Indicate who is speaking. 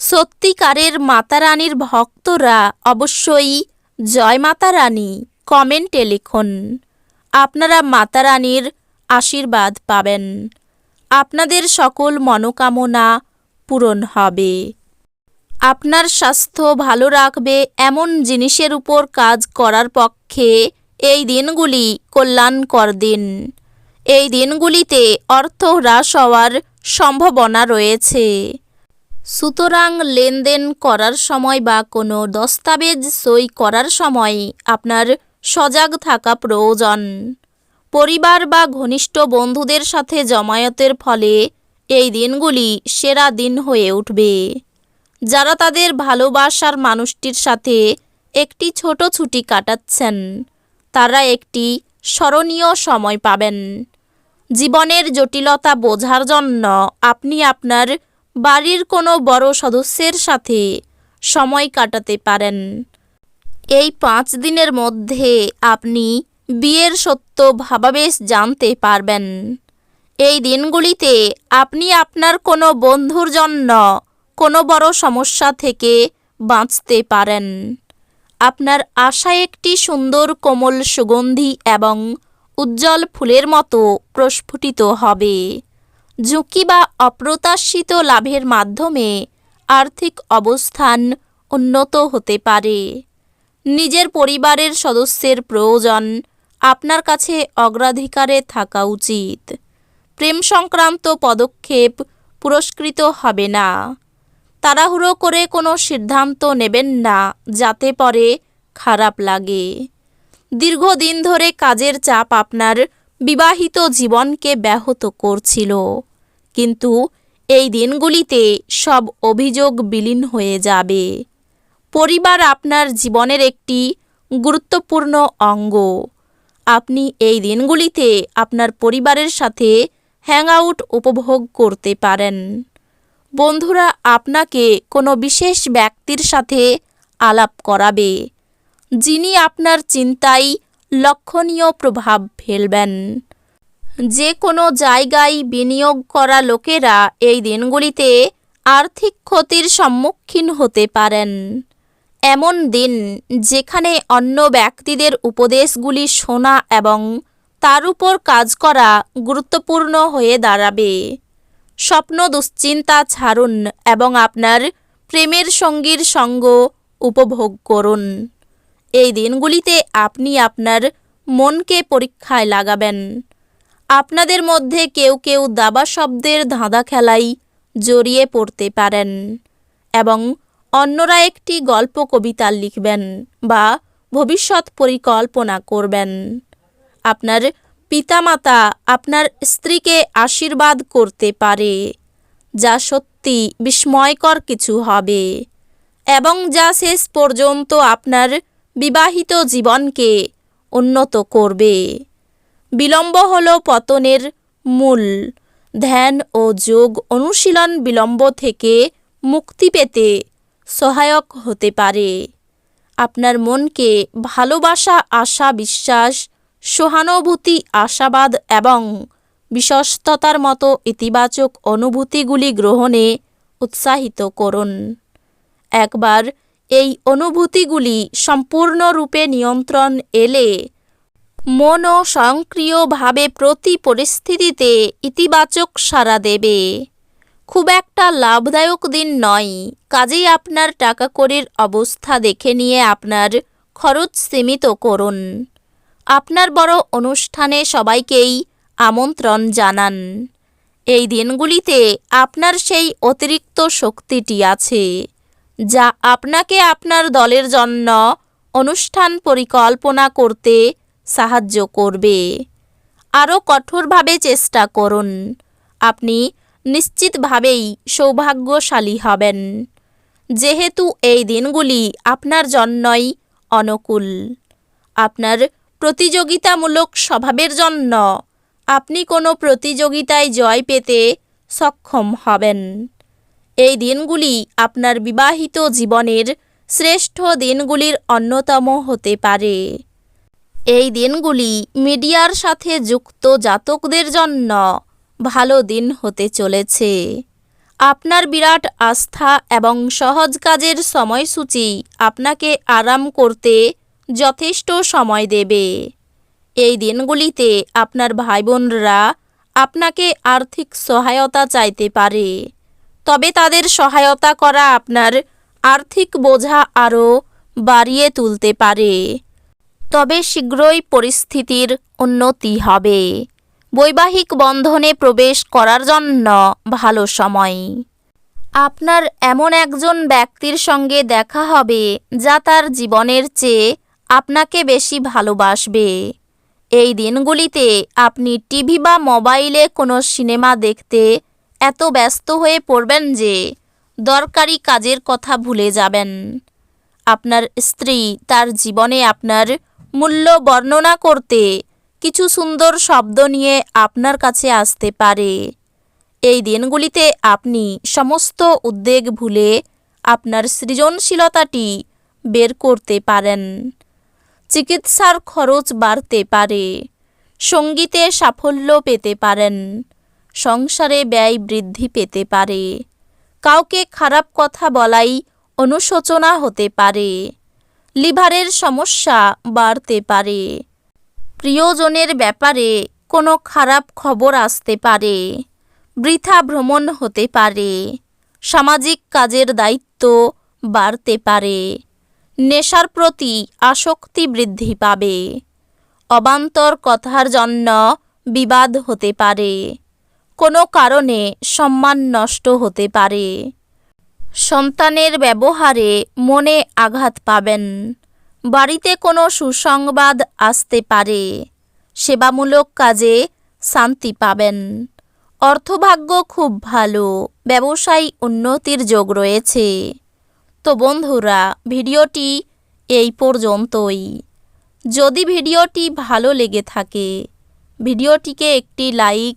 Speaker 1: সত্যিকারের মাতারানীর ভক্তরা অবশ্যই জয় মাতা রানী কমেন্টে লিখুন। আপনারা মাতারানীর আশীর্বাদ পাবেন। আপনাদের সকল মনোকামনা পূরণ হবে। আপনার স্বাস্থ্য ভালো রাখবে এমন জিনিসের উপর কাজ করার পক্ষে এই দিনগুলি কল্যাণকর দিন। এই দিনগুলিতে অর্থ হ্রাস হওয়ার সম্ভাবনা রয়েছে। সুতরাং লেনদেন করার সময় বা কোনো দস্তাবেজ সই করার সময় আপনার সজাগ থাকা প্রয়োজন। পরিবার বা ঘনিষ্ঠ বন্ধুদের সাথে জমায়েতের ফলে এই দিনগুলি সেরা দিন হয়ে উঠবে। যারা তাদের ভালোবাসার মানুষটির সাথে একটি ছোট ছুটি কাটাচ্ছেন, তারা একটি স্মরণীয় সময় পাবেন। জীবনের জটিলতা বোঝার জন্য আপনি আপনার বাড়ির কোনো বড় সদস্যের সাথে সময় কাটাতে পারেন। এই পাঁচ দিনের মধ্যে আপনি বিয়ের সত্য ভাবাবেশ জানতে পারবেন। এই দিনগুলিতে আপনি আপনার কোনো বন্ধুর জন্য কোনো বড় সমস্যা থেকে বাঁচতে পারেন। আপনার আশা একটি সুন্দর কোমল সুগন্ধি এবং উজ্জ্বল ফুলের মতো প্রস্ফুটিত হবে। ঝুঁকি বা অপ্রত্যাশিত লাভের মাধ্যমে আর্থিক অবস্থান উন্নত হতে পারে। নিজের পরিবারের সদস্যের প্রয়োজন আপনার কাছে অগ্রাধিকারে থাকা উচিত। প্রেম সংক্রান্ত পদক্ষেপ পুরস্কৃত হবে না। তাড়াহুড়ো করে কোনো সিদ্ধান্ত নেবেন না, যাতে পরে খারাপ লাগে। দীর্ঘদিন ধরে কাজের চাপ আপনার বিবাহিত জীবনকে ব্যাহত করছিল। কিন্তু এই দিনগুলিতে সব অভিযোগ বিলীন হয়ে যাবে। পরিবার আপনার জীবনের একটি গুরুত্বপূর্ণ অঙ্গ। আপনি এই দিনগুলিতে আপনার পরিবারের সাথে হ্যাংআউট উপভোগ করতে পারেন। বন্ধুরা আপনাকে কোনো বিশেষ ব্যক্তির সাথে আলাপ করাবে, যিনি আপনার চিন্তায় লক্ষণীয় প্রভাব ফেলবেন। যে কোনো জায়গায় বিনিয়োগ করা লোকেরা এই দিনগুলিতে আর্থিক ক্ষতির সম্মুখীন হতে পারেন। এমন দিন যেখানে অন্য ব্যক্তিদের উপদেশগুলি শোনা এবং তার উপর কাজ করা গুরুত্বপূর্ণ হয়ে দাঁড়াবে। স্বপ্ন দুশ্চিন্তা ছাড়ুন এবং আপনার প্রেমের সঙ্গীর সঙ্গ উপভোগ করুন। এই দিনগুলিতে আপনি আপনার মনকে পরীক্ষায় লাগাবেন। আপনাদের মধ্যে কেউ কেউ দাবা শব্দের ধাঁধা খেলায় জড়িয়ে পড়তে পারেন এবং অন্যরা একটি গল্প কবিতা লিখবেন বা ভবিষ্যৎ পরিকল্পনা করবেন। আপনার পিতামাতা আপনার স্ত্রীকে আশীর্বাদ করতে পারে, যা সত্যি বিস্ময়কর কিছু হবে এবং যা শেষ পর্যন্ত আপনার বিবাহিত জীবনকে উন্নত করবে। বিলম্ব হল পতনের মূল। ধ্যান ও যোগ অনুশীলন বিলম্ব থেকে মুক্তি পেতে সহায়ক হতে পারে। আপনার মনকে ভালোবাসা, আশা, বিশ্বাস, সহানুভূতি, আশাবাদ এবং বিশ্বস্ততার মতো ইতিবাচক অনুভূতিগুলি গ্রহণে উৎসাহিত করুন। একবার এই অনুভূতিগুলি সম্পূর্ণরূপে নিয়ন্ত্রণ এলে মনও স্বয়ংক্রিয়ভাবে প্রতি পরিস্থিতিতে ইতিবাচক সাড়া দেবে। খুব একটা লাভদায়ক দিন নয়। কাজেই আপনার টাকা কড়ির অবস্থা দেখে নিয়ে আপনার খরচ সীমিত করুন। আপনার বড় অনুষ্ঠানে সবাইকেই আমন্ত্রণ জানান। এই দিনগুলিতে আপনার সেই অতিরিক্ত শক্তিটি আছে। যা আপনাকে আপনার দলের জন্য অনুষ্ঠান পরিকল্পনা করতে সাহায্য করবে। আরও কঠোরভাবে চেষ্টা করুন। আপনি নিশ্চিতভাবেই সৌভাগ্যশালী হবেন। যেহেতু এই দিনগুলি আপনার জন্যই অনুকূল। আপনার প্রতিযোগিতামূলক স্বভাবের জন্য আপনি কোনো প্রতিযোগিতায় জয় পেতে সক্ষম হবেন। এই দিনগুলি আপনার বিবাহিত জীবনের শ্রেষ্ঠ দিনগুলির অন্যতম হতে পারে। এই দিনগুলি মিডিয়ার সাথে যুক্ত জাতকদের জন্য ভালো দিন হতে চলেছে। আপনার বিরাট আস্থা এবং সহজ কাজের সময়সূচি আপনাকে আরাম করতে যথেষ্ট সময় দেবে। এই দিনগুলিতে আপনার ভাই বোনরা আপনাকে আর্থিক সহায়তা চাইতে পারে। তবে তাদের সহায়তা করা আপনার আর্থিক বোঝা আরও বাড়িয়ে তুলতে পারে। তবে শীঘ্রই পরিস্থিতির উন্নতি হবে। বৈবাহিক বন্ধনে প্রবেশ করার জন্য ভালো সময়। আপনার এমন একজন ব্যক্তির সঙ্গে দেখা হবে যা তার জীবনের চেয়ে আপনাকে বেশি ভালোবাসবে। এই দিনগুলিতে আপনি টিভি বা মোবাইলে কোনো সিনেমা দেখতে এত ব্যস্ত হয়ে পড়বেন যে দরকারি কাজের কথা ভুলে যাবেন। আপনার স্ত্রী তার জীবনে আপনার মূল্য বর্ণনা করতে কিছু সুন্দর শব্দ নিয়ে আপনার কাছে আসতে পারে। এই দিনগুলিতে আপনি সমস্ত উদ্বেগ ভুলে আপনার সৃজনশীলতাটি বের করতে পারেন। চিকিৎসার খরচ বাড়তে পারে। সঙ্গীতে সাফল্য পেতে পারেন। সংসারে ব্যয় বৃদ্ধি পেতে পারে। কাউকে খারাপ কথা বলাই অনুশোচনা হতে পারে। লিভারের সমস্যা বাড়তে পারে। প্রিয়জনের ব্যাপারে কোনো খারাপ খবর আসতে পারে। বৃথা ভ্রমণ হতে পারে। সামাজিক কাজের দায়িত্ব বাড়তে পারে। নেশার প্রতি আসক্তি বৃদ্ধি পাবে। অবান্তর কথার জন্য বিবাদ হতে পারে। কোনো কারণে সম্মান নষ্ট হতে পারে। সন্তানের ব্যবহারে মনে আঘাত পাবেন। বাড়িতে কোনো সুসংবাদ আসতে পারে। সেবামূলক কাজে শান্তি পাবেন। অর্থভাগ্য খুব ভালো, ব্যবসায়ী উন্নতির যোগ রয়েছে। তো বন্ধুরা, ভিডিওটি এই পর্যন্তই। যদি ভিডিওটি ভালো লেগে থাকে, ভিডিওটিকে একটি লাইক